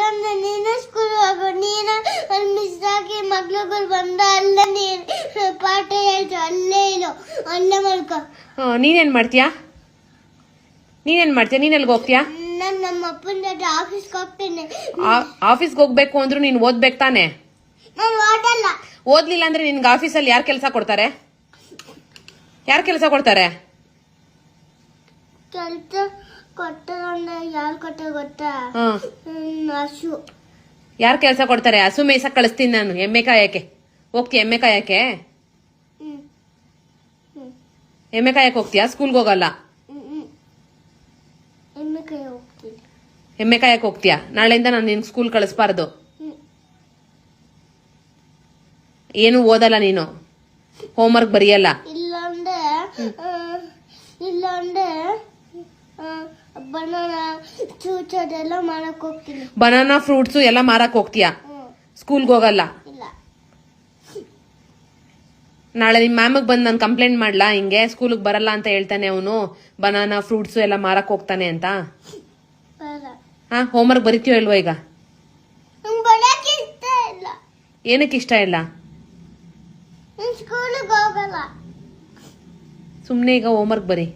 ಇಲ್ಲೊಂದು ನೀನು ಸ್ಕೂಲ್ ಹೋಗು ನೀನು ಅಲ್ಲಿ ಮಿಸ್ ಆಗಿ ಮಕ್ಳುಗಳು ಬಂದ ಅಲ್ಲೇ ನೀನು. ಪಾಠ ಹೇಳ್ತು ಅಲ್ಲೇ ಇರು ಅಲ್ಲೇ ಮಲ್ಕೊ. ಆ, ನೀನೇನ್ ಮಾಡ್ತೀಯಾ? ನೀನೇನ್ ಮಾಡ್ತೀಯಾ? ನೀನ್ ಹೋಗ್ತೀಯಾ? ನಾನು ನಮ್ಮ ಅಪ್ಪನ ಜೊತೆ ಆಫೀಸ್ಗೆ ಹೋಗ್ತೀನಿ. ಆಫೀಸ್ಗೆ ಹೋಗ್ಬೇಕು ಅಂದ್ರೂ ನೀನ್ ಓದ್ಬೇಕು ತಾನೆ? ನಾನು ಓದಲ್ಲ. ಓದ್ಲಿಲ್ಲ ಅಂದ್ರೆ ನಿನ್ಗೆ ಆಫೀಸಲ್ಲಿ ಯಾರು ಕೆಲಸ ಕೊಡ್ತಾರೆ? ಯಾರು ಕೆಲಸ ಕೊಡ್ತಾರೆ? ಕೊಟ್ಟರೆ ಯಾರು ಕೊಟ್ಟ ಗೊತ್ತಾ? ಹ್ಮ್, ಹಸು. ಯಾರು ಕೆಲಸ ಕೊಡ್ತಾರೆ? ಹಸು ಮೇಯ್ಸಕ್ ಕಳಿಸ್ತೀನಿ ನಾನು. ಎಮ್ಮೆ ಕಾಯಕ್ಕೆ. ಹೋಗ್ತೀಯ ಎಮ್ಮೆ ಕಾಯಕ್ಕೆ? ಹ್ಮ್. ಹ್ಮ್. ಎಮ್ಮೆ ಕಾಯಕ್ಕೆ ಹೋಗ್ತೀಯಾ? ಸ್ಕೂಲ್ಗೆ ಹೋಗಲ್ಲ? ಹ್ಮ್ ಹ್ಮ್. ಎಮ್ಮೆ ಕೈ ಹೋಗ್ತೀನಿ. ಎಮ್ಮೆ ಕಾಯಕ್ಕೆ ಹೋಗ್ತೀಯಾ? ನಾಳೆಯಿಂದ ನಾನು ನಿನ್ ಸ್ಕೂಲ್ ಕಳಿಸ್ಬಾರ್ದು. ಹ್ಮ್. ಏನು ಓದಲ್ಲ ನೀನು? ಹೋಮ್ವರ್ಕ್ ಬರೆಯಲ್ಲ? ಇಲ್ಲಾಂದ್ರೆ ಇಲ್ಲ ಇಲ್ಲಾಂದ್ರೆ ಬನಾನ ಚೂಚೋದೆಲ್ಲ ಮಾಡಕ್ ಹೋಗ್ತೀನಿ. ಬನಾನಾ ಫ್ರೂಟ್ಸ್ ಎಲ್ಲ ಮಾರಕ್ ಹೋಗ್ತೀಯಾ? ಹ್ಮ್. ಸ್ಕೂಲ್ಗೆ ಹೋಗಲ್ಲ? ಇಲ್ಲ. ನಾಳೆ ನಿಮ್ಮ ಮ್ಯಾಮಿಗೆ ಬಂದು ನಾನು ಕಂಪ್ಲೇಂಟ್ ಮಾಡ್ಲಾ? ಹಿಂಗೆ ಸ್ಕೂಲಿಗೆ ಬರಲ್ಲ ಅಂತ ಹೇಳ್ತಾನೆ ಅವನು. ಬನಾನಾ ಫ್ರೂಟ್ಸು ಎಲ್ಲ ಮಾರಕ್ ಹೋಗ್ತಾನೆ ಅಂತ? ಬೇಡ ಹಾ ಹೋಮ್ವರ್ಕ್ ಬರಿತೀಯೋ ಇಲ್ವೋ ಈಗ? ನಂಗೆ ಬರೋಕೆ ಇಷ್ಟ ಇಲ್ಲ. ಏನಕ್ಕೆ ಇಷ್ಟ ಇಲ್ಲ? ಸುಮ್ನೆ ಸ್ಕೂಲಿಗೆ ಹೋಗಲ್ಲ. ಸುಮ್ಮನೆ ಈಗ ಹೋಮ್ವರ್ಕ್ ಬರಿ.